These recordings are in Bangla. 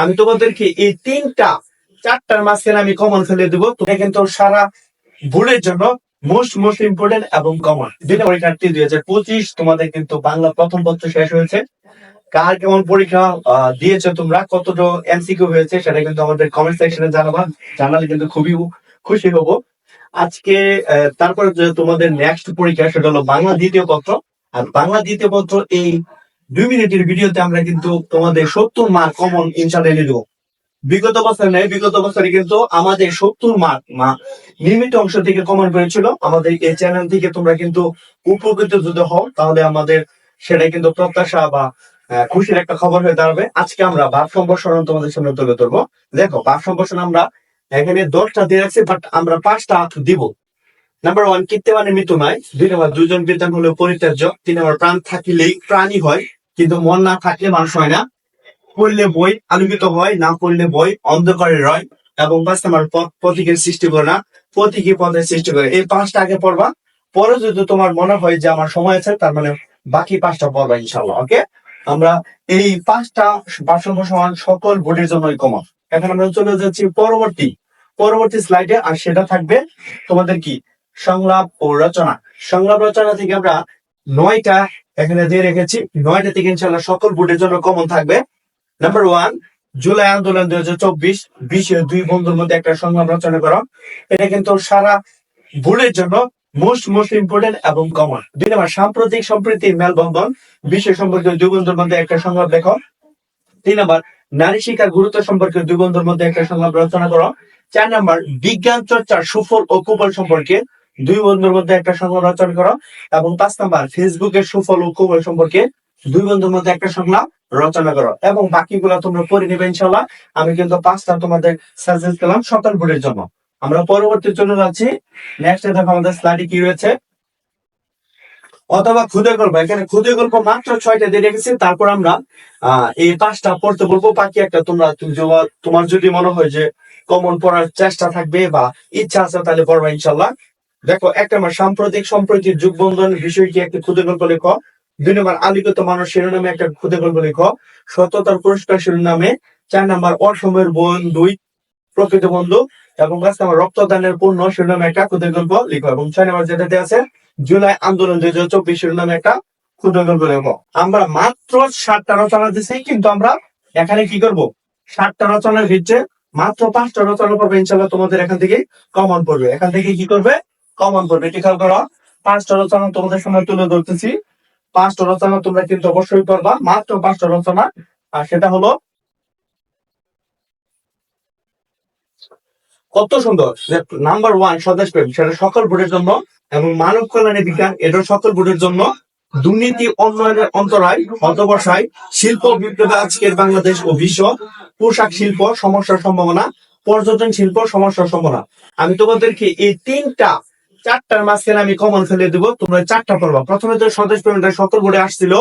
আমি তোমাদেরকে এই তিনটা, চারটার মাঝখানে আমি কমন ফেলে দেবো। তোমরা কিন্তু সারা বোর্ডের জন্য মোস্ট মোস্ট ইম্পর্টেন্ট এবং কমন দুইটা পরীক্ষার্থী দুই হাজার পঁচিশ, তোমাদের কিন্তু বাংলা প্রথম পত্র শেষ হয়েছে। কার কেমন পরীক্ষা দিয়েছ তোমরা? কতটা এমসিকিউ হয়েছে, সেটা কিন্তু আমাদের কমেন্ট সেকশনে জানাবা। জানালে কিন্তু খুবই খুশি হব। আজকে তারপরে তোমাদের নেক্সট পরীক্ষা, সেটা হলো বাংলা দ্বিতীয় পত্র। আর বাংলা দ্বিতীয় পত্র এই দুই মিনিটের ভিডিওতে আমরা কিন্তু তোমাদের সত্তর মার্ক কমন ইনশাল্লাহ এনে দেবো। বিগত বছর নেই, বিগত বছরে কিন্তু আমাদের সত্তর মার্ক মা নির্মিত অংশ থেকে কমন করেছিল। আমাদের এই চ্যানেল থেকে তোমরা কিন্তু উপকৃত যদি হও, তাহলে আমাদের সেটা কিন্তু প্রত্যাশা বা খুশির একটা খবর হয়ে দাঁড়াবে। আজকে আমরা ভাব সম্প্রসারণ তোমাদের সামনে তুলে ধরবো। দেখো, ভাব সম্প্রসারণ আমরা এখানে দশটা দিয়ে রাখছি বাট আমরা পাঁচটা দিব। নাম্বার ওয়ান কীর্তি মানে মৃত্যু নয়। দুই নম্বর, দুজন বিদ্যান হলেও পরিত্যাজ্য। তিন নম্বর, প্রাণ থাকিলেই প্রাণী হয়। কিন্তু মন না থাকলে মানুষ হয় না। পড়লে বই, আলোকিত হয়, না পড়লে বই, অন্ধকারে রয় এবং পাঁচ পথ- প্রতীকের সৃষ্টি করে না প্রতীকী পথের সৃষ্টি করে। এই পাঁচটা আগে পড়বা, পরে যদি তোমার মনে হয় যে আমার সময় আছে, তার মানে বাকি পাঁচটা পড়বা ইনশাল্লাহ ওকে? আমরা এই পাঁচটা বাসন সমান সকল বোর্ডের জন্যই কমন এখন আমরা চলে যাচ্ছি পরবর্তী পরবর্তী স্লাইডে আর সেটা থাকবে তোমাদের কি? সংলাপ ও রচনা। সংলাপ রচনা থেকে আমরা নয়টা এখানে দিয়ে রেখেছি। নয়টা থেকে ইনশাল্লাহ সকল বোর্ডের জন্য কমন থাকবে। নাম্বার ওয়ান জুলাই আন্দোলন দুই হাজার চব্বিশ, বিশে দুই বন্ধুর মধ্যে একটা সংলাপ রচনা করা। এটা কিন্তু সারা বোর্ডের জন্য মোস্ট মোস্ট ইম্পর্টেন্ট এবং কমন দুই নম্বর, সাম্প্রতিক সম্প্রীতি মেলবন্ধন বিশ্ব সম্পর্কে দুই বন্ধুর মধ্যে একটা সংলাপ লেখো। তিন নম্বর, নারী শিক্ষার গুরুত্ব সম্পর্কে দুই বন্ধুর মধ্যে একটা সংলাপ রচনা করো। চার নম্বর, বিজ্ঞান চর্চার সুফল ও কুফল সম্পর্কে দুই বন্ধুর মধ্যে একটা সংলাপ রচনা করো এবং পাঁচ নম্বর, ফেসবুকের সুফল ও কুফল সম্পর্কে দুই বন্ধুর মধ্যে একটা সংলাপ রচনা করো এবং বাকিগুলো তোমরা পড়ে নেবে ইনশাল্লাহ আমি কিন্তু পাঁচটা তোমাদের সাজেস্ট করলাম সকাল বোর্ডের জন্য। আমরা পরবর্তী চলে যাচ্ছি। নেক্সট দেখো আমাদের স্লাইডে কি রয়েছে? অথবা খুদে গল্প, এখানে খুদে গল্প মাত্র ছয়টা দিয়ে রেখেছি। তারপর আমরা এই পাঁচটা পড়তে বলব। বাকি একটা তোমরা তোমার যদি মনে হয় যে কমন পড়ার চেষ্টা থাকবে বা ইচ্ছা আছে তাহলে পড়বা ইনশাল্লাহ দেখো, একটা আমার সাম্প্রতিক সম্প্রতির যুগ বন্ধন বিষয়টি একটি ক্ষুদে গল্প লেখো। দুই নম্বর আলিগত মানুষ শিরোনামে একটা ক্ষুদে গল্প লেখো। সততার পুরস্কার শিরোনামে চার নম্বর, অসময়ের বোন, দুই প্রকৃত বন্ধু এবং পাঁচ নম্বর, রক্তদানের পূর্ণ শিরোনামে একটা ক্ষুদে গল্প লিখো এবং ছয় নম্বর যেটাতে আছে, জুলাই আন্দোলন দুই হাজার চব্বিশ শিরোনামে একটা ক্ষুদ্র গল্প লেখো। আমরা মাত্র ষাটটা রচনা দিছি, কিন্তু আমরা এখানে কি করব? ষাটটা রচনার ভিতরে মাত্র পাঁচটা রচনা পড়বে ইনশাল্লাহ তোমাদের এখান থেকে কমন পড়বে। এখান থেকে কি করবে? কমন পড়বে এটি খেয়াল করো? পাঁচটা রচনা তোমাদের সামনে তুলে ধরতেছি। পাঁচটা রচনা তোমরা কিন্তু অবশ্যই করবা মাত্র পাঁচটা রচনা। আর সেটা হলো, কত সুন্দর যে নাম্বার ওয়ান স্বদেশ প্রেম, সেটা সকল বোর্ডের জন্য এবং মানব কল্যাণের বিজ্ঞান, এটা সকল বোর্ডের জন্য। দুর্নীতি উন্নয়নের অন্তরায় অন্তবসায় শিল্প বিপ্লবে আজকের বাংলাদেশ ও বিশ্ব। পোশাক শিল্প, সমস্যার সম্ভাবনা। পর্যটন শিল্প, সমস্যার সম্ভাবনা। আমি তোমাদেরকে এই তিনটা চারটার মাঝখানে আমি কমন ফেলে দেবো, তোমরা চারটা পড়বা। প্রথমে তো স্বদেশ প্রেমটা সকল বোর্ডে আসছিল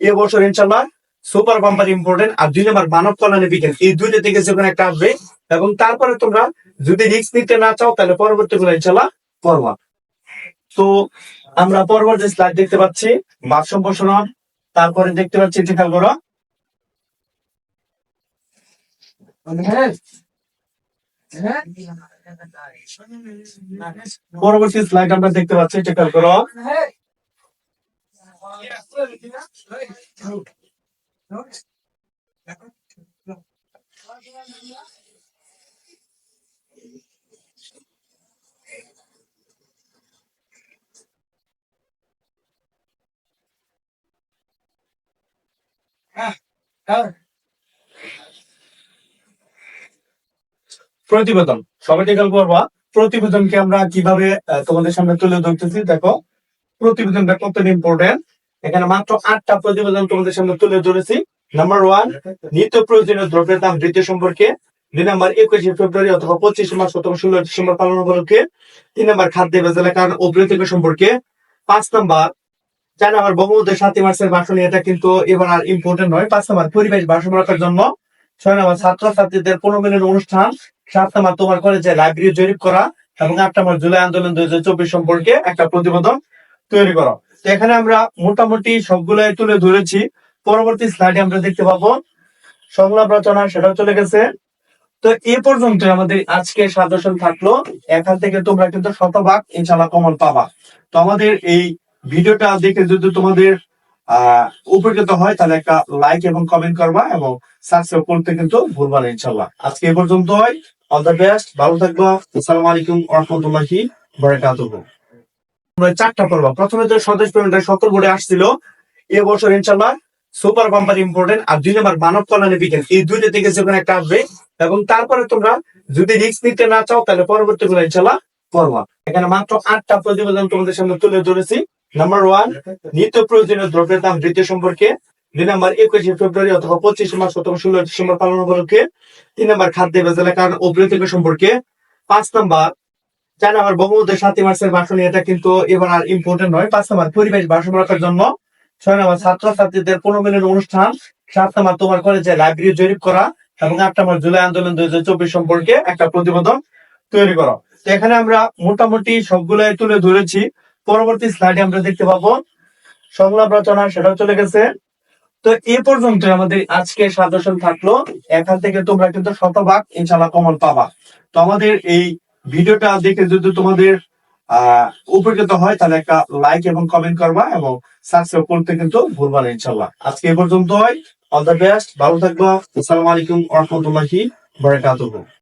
এবছর ইনশাল্লাহ সুপার বাম্পার ইম্পর্টেন্ট আর দুই নম্বর মানব কল্যাণের বিজ্ঞান এই দুইটা থেকে যেখানে একটা আসবে এবং তারপরে তোমরা যদি রিস্ক নিতে না চাও, তাহলে পরবর্তী গুলো ইনশাল্লাহ পড়বা। তো আমরা পরবর্তী স্লাইড দেখতে পাচ্ছি বাদ সম্প্রসারণ, তারপরে দেখতে পাচ্ছি খেয়াল করো। পরবর্তী স্লাইড আমরা দেখতে পাচ্ছি এটি খেয়াল করো। প্রতিবেদন। সবাই খেয়াল করবা প্রতিবেদনকে আমরা কীভাবে তোমাদের সামনে তুলে ধরতেছি, দেখো, প্রতিবেদনটা কত ইম্পর্টেন্ট এখানে মাত্র আটটা প্রতিবেদন তোমাদের সামনে তুলে ধরেছি। নাম্বার ওয়ান নিত্য প্রয়োজনীয় দ্রব্যের দাম বৃদ্ধি সম্পর্কে। দুই নম্বর, একুশে ফেব্রুয়ারি অথবা পঁচিশে মার্চ অথবা ষোলো ডিসেম্বর পালন উপলক্ষে। তিন নম্বর, খাদ্য ভেজালের কারণ ও প্রতিক্রিয়া সম্পর্কে। পাঁচ নম্বর চার নম্বর বঙ্গবন্ধু সাতই মার্চের ভাষণ এটা কিন্তু এবার আর ইম্পর্টেন্ট নয়। পাঁচ নম্বর, পরিবেশ ভারসাম্য রাখার জন্য। ছয় নম্বর ছাত্র ছাত্রীদের পুনর্মিলন অনুষ্ঠান সাত নম্বর তোমার লাইব্রেরি জরিপ করা এবং জুলাই আন্দোলন দুই হাজার চব্বিশ সম্পর্কে একটা প্রতিবেদন তৈরি করো। এখানে আমরা মোটামুটি সবগুলাই তুলে ধরেছি। পরবর্তী স্লাইডে আমরা দেখতে পাবো সংলাপ রচনা, সেটাও চলে গেছে। তো এ পর্যন্ত আমাদের আজকে সাজেশন থাকল। এখান থেকে তোমরা কিন্তু শতভাগ ইনশাল্লাহ কমন পাবা। তো আমাদের এই ভিডিওটা দেখে যদি তোমাদের উপকৃত হয়, তাহলে একটা লাইক এবং কমেন্ট করবা এবং সাবস্ক্রাইব করতে কিন্তু ভুলবা না ইনশাল্লাহ আজকে এ পর্যন্ত হয় অল দ্য বেস্ট ভালো থাকবা, আসসালামু আলাইকুম রহমতুল্লাহি বারাকাতুহু। তোমরা চারটা পড়বা প্রথমে তো স্বদেশ পেমেন্টের সকল বোর্ডে আসছিল এবছর ইনশাল্লাহ সুপার বাম্পার ইম্পর্টেন্ট আর দুই নম্বর মানব কল্যাণে বিজ্ঞান এই দুইটা থেকে যেখানে একটা আসবে এবং তারপরে তোমরা যদি রিস্ক নিতে না চাও, তাহলে পরবর্তী গুলো ইনশাল্লাহ পড়বা এখানে মাত্র আটটা প্রতিবেদন তোমাদের সামনে তুলে ধরেছি। নাম্বার ওয়ান নিত্য প্রয়োজনীয় দ্রব্যের দাম বৃদ্ধি সম্পর্কে। দুই নম্বর একুশে ফেব্রুয়ারি অথবা পঁচিশে মার্চ অথবা ষোলো ডিসেম্বর পালন উপলক্ষে তিন নম্বর খাদ্য বেজালের কারণ অগ্রগতি সম্পর্কে। পাঁচ নম্বর চার নম্বর বঙ্গবন্ধু সাতই মার্চের ভাষণ এটা কিন্তু এবার আর ইম্পর্টেন্ট নয়। পাঁচ নম্বর, পরিবেশ ভাষণ রাখার জন্য। ছয় নম্বর ছাত্র ছাত্রীদের পুনর্মিলন অনুষ্ঠান। সাত নম্বর, তোমার কলেজে লাইব্রেরি জরিপ করা। এবং আট নম্বর, জুলাই আন্দোলন দুই হাজার চব্বিশ সম্পর্কে একটা প্রতিবেদন তৈরি করা। তো এখানে আমরা মোটামুটি সবগুলো তুলে ধরেছি। পরবর্তী স্লাইডে আমরা দেখতে পাবো। সংলাপ রচনা, সেটাও চলে গেছে। তো এ পর্যন্ত আমাদের আজকে সাজেশন থাকল। এখান থেকে তোমরা কিন্তু শতভাগ ইনশাল্লাহ কমন পাবা। তো আমাদের এই ভিডিওটা দেখে যদি তোমাদের, আহ, উপকৃত হয়, তাহলে একটা লাইক এবং কমেন্ট করবা এবং সাবস্ক্রাইব করতে কিন্তু ভুলবা না ইনশাল্লাহ আজকে এ পর্যন্ত হয় অল দ্য বেস্ট ভালো থাকবা। আসসালামু আলাইকুম। রহমতুল্লাহি বারাকাতুহু।